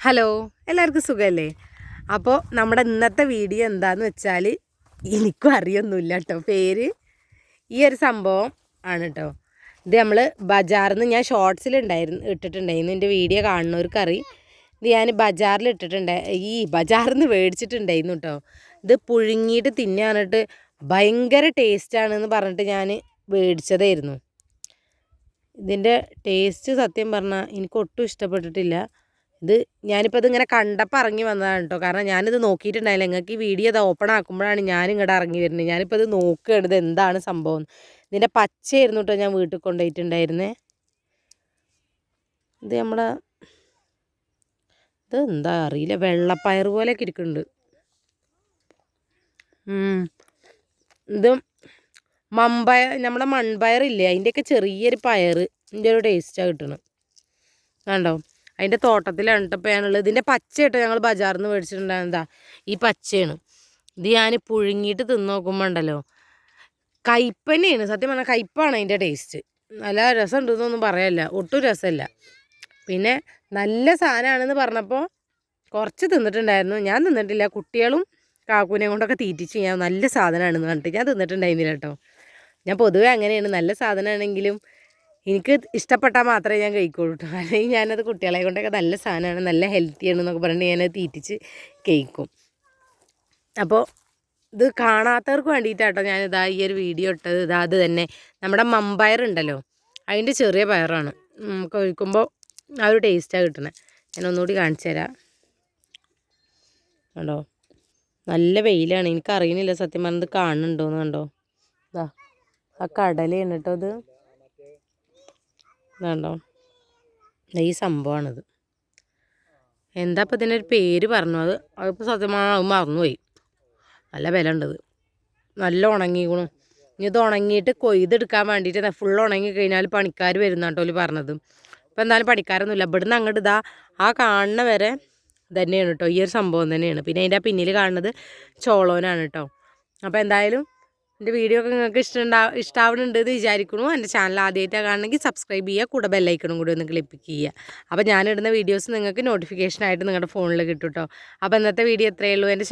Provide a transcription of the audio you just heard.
Hello എല്ലാവർക്കും സുഖമല്ലേ അപ്പോൾ നമ്മുടെ ഇന്നത്തെ വീഡിയോ എന്താന്ന് വെച്ചാൽ എനിക്കും അറിയൊന്നുമില്ല കേട്ടോ. പേര്? ഈ ഒരു സംഭവം ആണ് കേട്ടോ. ഇത് നമ്മൾ ബജാറിൽ നിന്ന് ഞാൻ ഷോർട്സിൽ ഉണ്ടായിരുന്നു ഇട്ടിട്ടുണ്ടായിരുന്നു. എന്റെ വീഡിയോ കാണുന്നവർക്ക് അറിയും ഇത് ഞാൻ ബജാറിൽ ഇട്ടിട്ടുണ്ട് ഈ ബജാറിൽ നിന്ന് മേടിച്ചിട്ടുണ്ടായിരുന്നു കേട്ടോ. ഇത് പുഴുങ്ങിയിട്ട് തിന്നാനിട്ട് ഭയങ്കര ടേസ്റ്റാണെന്ന് പറഞ്ഞിട്ട് ഞാൻ മേടിച്ചതായിരുന്നു. ഇതിന്റെ ടേസ്റ്റ് സത്യം പറഞ്ഞാൽ എനിക്ക് ഒട്ടും ഇഷ്ടപ്പെട്ടിട്ടില്ല. ഇത് ഞാനിപ്പോൾ ഇതിങ്ങനെ കണ്ടപ്പോൾ ഇറങ്ങി വന്നതാണ് കേട്ടോ കാരണം ഞാനിത് നോക്കിയിട്ടുണ്ടായില്ല. നിങ്ങൾക്ക് ഈ വീഡിയോ ഇത് ഓപ്പൺ ആക്കുമ്പോഴാണ് ഞാൻ ഇങ്ങോട്ട് ഇറങ്ങി വരുന്നത്. ഞാനിപ്പോൾ ഇത് നോക്കുകയാണ് ഇത് എന്താണ് സംഭവം ഇതിന്റെ പച്ചയായിരുന്നു കേട്ടോ ഞാൻ വീട്ടിൽ കൊണ്ടുപോയിട്ടുണ്ടായിരുന്നേ. ഇത് നമ്മുടെ ഇത് എന്താ അറിയില്ല. വെള്ളപ്പയർ പോലെയൊക്കെ ഇരിക്കുന്നുണ്ട്. ഇത് മമ്പയർ നമ്മുടെ മൺപയറില്ലേ? അതിന്റെയൊക്കെ ചെറിയൊരു പയർ ഇതിന്റെ ഒരു ടേസ്റ്റാണ് കിട്ടണം കണ്ടോ? അതിന്റെ തോട്ടത്തിലാണ് കേട്ടോ ഇപ്പോൾ ഞാനുള്ളത് ഇതിന്റെ പച്ച കേട്ടോ ഞങ്ങൾ ബജാറിൽ നിന്ന് മേടിച്ചിട്ടുണ്ടായിരുന്നതാ. ഈ പച്ചയാണ്. ഇത് ഞാൻ പുഴുങ്ങിയിട്ട് തിന്ന് നോക്കുമ്പോൾ ഉണ്ടല്ലോ കയ്പന്നെയാണ് സത്യം പറഞ്ഞാൽ കയ്പ്പാണ് അതിന്റെ ടേസ്റ്റ് നല്ല രസം രസമുണ്ടെന്നൊന്നും പറയല്ല. ഒട്ടും രസമല്ല. പിന്നെ നല്ല സാധനമാണെന്ന് പറഞ്ഞപ്പോൾ കുറച്ച് തിന്നിട്ടുണ്ടായിരുന്നു. ഞാൻ തിന്നിട്ടില്ല. കുട്ടികളും കാക്കൂനെ കൊണ്ടൊക്കെ തീറ്റിച്ച് ഞാൻ നല്ല സാധനമാണെന്ന് പറഞ്ഞിട്ട് ഞാൻ തിന്നിട്ടുണ്ടായിരുന്നില്ല കേട്ടോ. ഞാൻ പൊതുവേ അങ്ങനെയാണ്. നല്ല സാധനമാണെങ്കിലും എനിക്ക് ഇഷ്ടപ്പെട്ടാൽ മാത്രമേ ഞാൻ കഴിക്കുള്ളൂ അല്ലെങ്കിൽ ഞാനത് കുട്ടികളെ കൊണ്ടൊക്കെ നല്ല സാധനമാണ് നല്ല ഹെൽത്തി ആണ് എന്നൊക്കെ പറഞ്ഞിട്ട് ഞാനത് തീറ്റിച്ച് കഴിക്കും. അപ്പോൾ ഇത് കാണാത്തവർക്ക് വേണ്ടിയിട്ടാട്ടോ ഞാനിതാ ഈ ഒരു വീഡിയോ ഇട്ടത്. ഇതാ അത് തന്നെ. നമ്മുടെ മമ്പയർ ഉണ്ടല്ലോ അതിന്റെ ചെറിയ പയറാണ്. നമുക്ക് ഒഴിക്കുമ്പോൾ ആ ഒരു ടേസ്റ്റാണ് കിട്ടണത് ഞാൻ ഒന്നുകൂടി കാണിച്ചു തരാം. കണ്ടോ? നല്ല വെയിലാണ്. എനിക്കറിയുന്നില്ല സത്യം പറഞ്ഞത് കാണുന്നുണ്ടോയെന്ന് കണ്ടോ? ഇതാ ആ കടലയാണ് കേട്ടോ ഇത്. ഇതാണ്ടോ ഈ സംഭവമാണിത്. എന്താ ഇപ്പം ഇതിനൊരു പേര് പറഞ്ഞു അത് അതിപ്പോൾ സത്യമാണ് മറന്നുപോയി. നല്ല വില ഉണ്ടത് നല്ല ഉണങ്ങിക്കണു. ഇനി ഇത് ഉണങ്ങിയിട്ട് കൊയ്തെടുക്കാൻ വേണ്ടിയിട്ട് ഫുൾ ഉണങ്ങി കഴിഞ്ഞാൽ പണിക്കാർ വരുന്ന കേട്ടോ പറഞ്ഞത്. ഇപ്പം എന്തായാലും പണിക്കാരൊന്നുമില്ല. ഇവിടുന്ന് അങ്ങോട്ട് ഇതാ ആ കാണുന്ന വരെ തന്നെയാണ് കേട്ടോ ഈ ഒരു സംഭവം തന്നെയാണ്. പിന്നെ അതിന്റെ പിന്നിൽ കാണുന്നത് ചോളോനാണ് കേട്ടോ അപ്പോൾ എന്തായാലും എന്റെ വീഡിയോ ഒക്കെ നിങ്ങൾക്ക് ഇഷ്ടമുണ്ടാ ഇഷ്ടാവുന്നുണ്ട് എന്ന് വിചാരിക്കുന്നു എന്റെ ചാനൽ ആദ്യമായിട്ടാണ് കാണണമെങ്കിൽ സബ്സ്ക്രൈബ് ചെയ്യുക കൂടെ ബെല്ലൈക്കണും കൂടി ഒന്ന് ക്ലിക്ക് ചെയ്യുക. അപ്പോൾ ഞാനിടുന്ന വീഡിയോസ് നിങ്ങൾക്ക് നോട്ടിഫിക്കേഷനായിട്ട് നിങ്ങളുടെ ഫോണിൽ കിട്ടും കേട്ടോ അപ്പോൾ ഇന്നത്തെ വീഡിയോ എത്രയേ ഉള്ളൂ. എന്റെ